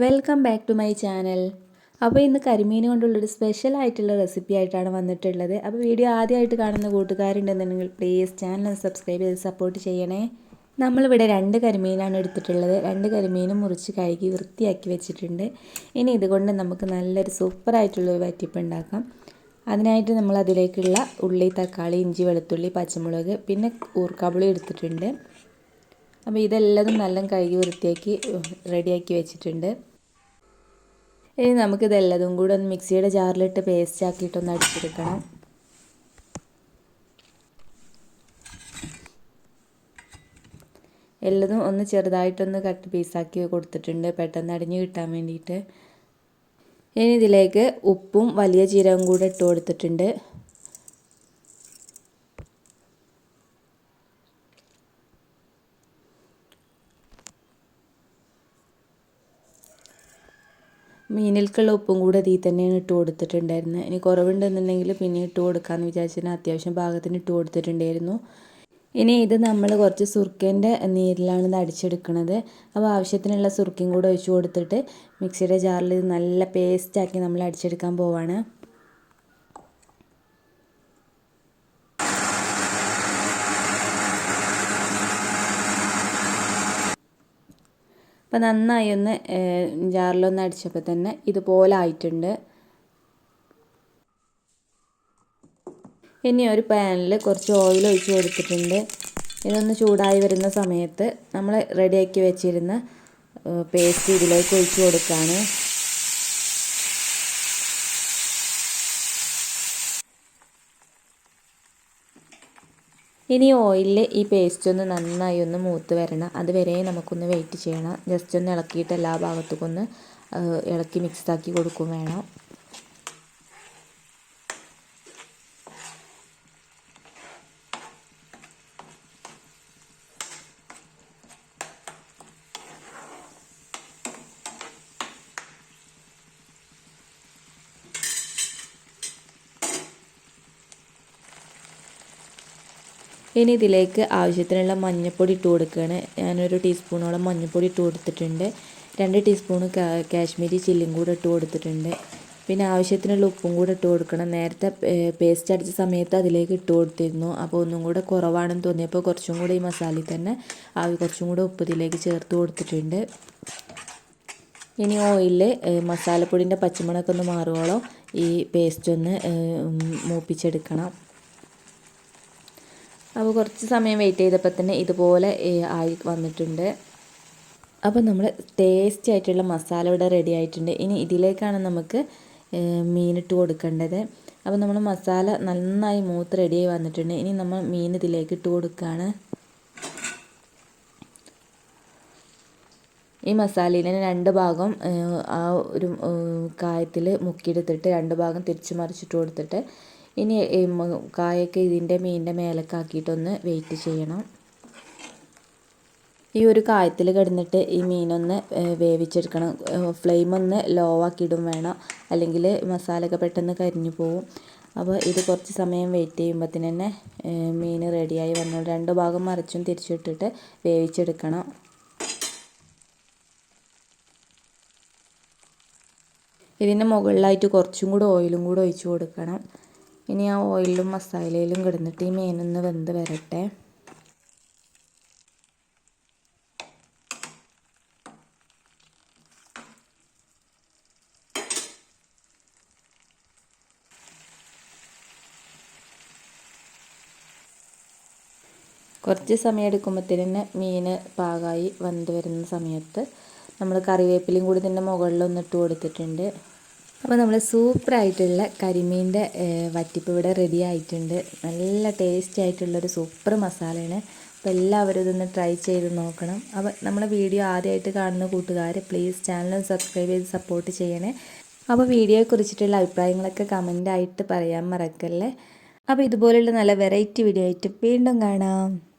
Welcome back to my channel അപ്പോൾ ഇന്ന് കരിമീൻ കൊണ്ടുള്ളൊരു സ്പെഷ്യൽ ആയിട്ടുള്ള റെസിപ്പി ആയിട്ടാണ് വന്നിട്ടുള്ളത്. അപ്പോൾ വീഡിയോ ആദ്യമായിട്ട് കാണുന്ന കൂട്ടുകാരുണ്ടെന്നുണ്ടെങ്കിൽ പ്ലീസ് ചാനൽ സബ്സ്ക്രൈബ് ചെയ്ത് സപ്പോർട്ട് ചെയ്യണേ. നമ്മളിവിടെ രണ്ട് കരിമീനാണ് എടുത്തിട്ടുള്ളത്. രണ്ട് കരിമീനും മുറിച്ച് കഴുകി വൃത്തിയാക്കി വെച്ചിട്ടുണ്ട്. ഇനി ഇതുകൊണ്ട് നമുക്ക് നല്ലൊരു സൂപ്പറായിട്ടുള്ളൊരു വറ്റിപ്പ് ഉണ്ടാക്കാം. അതിനായിട്ട് നമ്മൾ അതിലേക്കുള്ള ഉള്ളി തക്കാളി ഇഞ്ചി വെളുത്തുള്ളി പച്ചമുളക് പിന്നെ ഊർക്കാബുളി എടുത്തിട്ടുണ്ട്. അപ്പോൾ ഇതെല്ലാം നല്ല കഴുകി വൃത്തിയാക്കി റെഡിയാക്കി വെച്ചിട്ടുണ്ട്. ഇനി നമുക്കിതെല്ലതും കൂടെ ഒന്ന് മിക്സിയുടെ ജാറിലിട്ട് പേസ്റ്റ് ആക്കിയിട്ടൊന്ന് അടിച്ചെടുക്കണം. എല്ലതും ഒന്ന് ചെറുതായിട്ടൊന്ന് കട്ട് പീസാക്കി കൊടുത്തിട്ടുണ്ട്. പെട്ടെന്ന് അടിഞ്ഞു കിട്ടാൻ വേണ്ടിയിട്ട്. ഇനി ഇതിലേക്ക് ഉപ്പും വലിയ ജീരകം കൂടെ ഇട്ട് കൊടുത്തിട്ടുണ്ട്. മീനിൽക്കുള്ള ഉപ്പും കൂടെ ഇതിൽ തന്നെയാണ് ഇട്ട് കൊടുത്തിട്ടുണ്ടായിരുന്നത് ഇനി കുറവുണ്ടെന്നുണ്ടെങ്കിൽ പിന്നെ ഇട്ട് കൊടുക്കാമെന്ന് വിചാരിച്ചാൽ അത്യാവശ്യം പാകത്തിന് ഇട്ട് കൊടുത്തിട്ടുണ്ടായിരുന്നു. ഇനി ഇത് നമ്മൾ കുറച്ച് സുർക്കേന്റെ നീരിലാണ് ഇത് അടിച്ചെടുക്കുന്നത് അപ്പോൾ ആവശ്യത്തിനുള്ള സുർക്കയും കൂടെ ഒഴിച്ചു കൊടുത്തിട്ട് മിക്സിയുടെ ജാറിൽ നല്ല പേസ്റ്റാക്കി നമ്മൾ അടിച്ചെടുക്കാൻ പോവാണ്. അപ്പോൾ നന്നായി ഒന്ന് ജാറിലൊന്ന് അടിച്ചപ്പോൾ തന്നെ ഇതുപോലെ ആയിട്ടുണ്ട്. ഇനി ഒരു പാനിൽ കുറച്ച് ഓയിൽ ഒഴിച്ച് കൊടുത്തിട്ടുണ്ട്. ഇതൊന്ന് ചൂടായി വരുന്ന സമയത്ത് നമ്മൾ റെഡിയാക്കി വെച്ചിരുന്ന പേസ്റ്റ് ഇതിലേക്ക് ഒഴിച്ച് കൊടുക്കുകയാണ് ഇനി ഓയിലിൽ ഈ പേസ്റ്റ് ഒന്ന് നന്നായി ഒന്ന് മൂത്ത് വരണം. അതുവരെ നമുക്കൊന്ന് വെയിറ്റ് ചെയ്യണം. ജസ്റ്റ് ഒന്ന് ഇളക്കിയിട്ട് എല്ലാ ഭാഗത്തേക്കൊന്ന് ഇളക്കി മിക്സാക്കി കൊടുക്കും വേണം. ഇനി ഇതിലേക്ക് ആവശ്യത്തിനുള്ള മഞ്ഞൾപ്പൊടി ഇട്ട് കൊടുക്കുകയാണ്. ഞാനൊരു ടീസ്പൂണോളം മഞ്ഞൾപ്പൊടി ഇട്ട് കൊടുത്തിട്ടുണ്ട്. രണ്ട് ടീസ്പൂൺ കാശ്മീരി ചില്ലിയും കൂടെ ഇട്ട് കൊടുത്തിട്ടുണ്ട്. പിന്നെ ആവശ്യത്തിനുള്ള ഉപ്പും കൂടെ ഇട്ട് കൊടുക്കണം. നേരത്തെ പേസ്റ്റ് അടിച്ച സമയത്ത് അതിലേക്ക് ഇട്ട് കൊടുത്തിരുന്നു. അപ്പോൾ ഒന്നും കൂടെ കുറവാണെന്ന് തോന്നിയപ്പോൾ കുറച്ചും കൂടെ ഈ മസാലയിൽ തന്നെ കുറച്ചും കൂടെ ഉപ്പ് ഇതിലേക്ക് ചേർത്ത് കൊടുത്തിട്ടുണ്ട്. ഇനി ഓയിലിൽ മസാലപ്പൊടിന്റെ പച്ചമുളകൊന്ന് മാറുവോളം ഈ പേസ്റ്റ് ഒന്ന് മൂപ്പിച്ചെടുക്കണം. അപ്പോൾ കുറച്ച് സമയം വെയിറ്റ് ചെയ്തപ്പോൾ തന്നെ ഇതുപോലെ ആയി വന്നിട്ടുണ്ട്. അപ്പോൾ നമ്മൾ ടേസ്റ്റി ആയിട്ടുള്ള മസാല ഇവിടെ റെഡി ആയിട്ടുണ്ട്. ഇനി ഇതിലേക്കാണ് നമുക്ക് മീനിട്ട് കൊടുക്കേണ്ടത്. അപ്പോൾ നമ്മൾ മസാല നന്നായി മൂത്ത് റെഡിയായി വന്നിട്ടുണ്ട്. ഇനി നമ്മൾ മീൻ ഇതിലേക്ക് ഇട്ട് കൊടുക്കുകയാണ് ഈ മസാലയിൽ രണ്ട് ഭാഗം ആ ഒരു കായത്തിൽ മുക്കിയെടുത്തിട്ട് രണ്ട് ഭാഗം തിരിച്ചു മറിച്ചിട്ട് കൊടുത്തിട്ട് ഇനി കായൊക്കെ ഇതിന്റെ മീനിന്റെ മേലൊക്കെ ആക്കിയിട്ടൊന്ന് വെയിറ്റ് ചെയ്യണം. ഈ ഒരു കായത്തിൽ കിടന്നിട്ട് ഈ മീനൊന്ന് വേവിച്ചെടുക്കണം. ഫ്ലെയിം ഒന്ന് ലോ ആക്കിയിടും വേണം. അല്ലെങ്കിൽ മസാലയൊക്കെ പെട്ടെന്ന് കരിഞ്ഞു പോവും. അപ്പോൾ ഇത് കുറച്ച് സമയം വെയിറ്റ് ചെയ്യുമ്പോഴത്തേന് തന്നെ മീൻ റെഡിയായി വന്നു. രണ്ട് ഭാഗം മറിച്ചും തിരിച്ചിട്ടിട്ട് വേവിച്ചെടുക്കണം. ഇതിന്റെ മുകളിലായിട്ട് കുറച്ചും കൂടെ ഓയിലും കൂടെ ഒഴിച്ച് കൊടുക്കണം. ഇനി ആ ഓയിലും മസാലയിലും കിടന്നിട്ട് ഈ മീനൊന്ന് വെന്ത് വരട്ടെ. കുറച്ച് സമയം എടുക്കുമ്പോഴത്തേന് മീൻ പാകമായി വെന്ത് വരുന്ന സമയത്ത് നമ്മൾ കറിവേപ്പിലയും കൂടി ഇതിന്റെ മുകളിലൊന്നിട്ട് കൊടുത്തിട്ടുണ്ട്. അപ്പോൾ നമ്മൾ സൂപ്പറായിട്ടുള്ള കരിമീന്റെ വറ്റിപ്പ് ഇവിടെ റെഡി ആയിട്ടുണ്ട്. നല്ല ടേസ്റ്റി ആയിട്ടുള്ളൊരു സൂപ്പർ മസാലയാണ്. അപ്പോൾ എല്ലാവരും ഇതൊന്ന് ട്രൈ ചെയ്ത് നോക്കണം. അപ്പോൾ നമ്മളെ വീഡിയോ ആദ്യമായിട്ട് കാണുന്ന കൂട്ടുകാർ പ്ലീസ് ചാനൽ സബ്സ്ക്രൈബ് ചെയ്ത് സപ്പോർട്ട് ചെയ്യണേ. അപ്പോൾ വീഡിയോയെക്കുറിച്ചിട്ടുള്ള അഭിപ്രായങ്ങളൊക്കെ കമന്റായിട്ട് പറയാൻ മറക്കല്ലേ. അപ്പോൾ ഇതുപോലുള്ള നല്ല വെറൈറ്റി വീഡിയോ ആയിട്ട് വീണ്ടും കാണാം.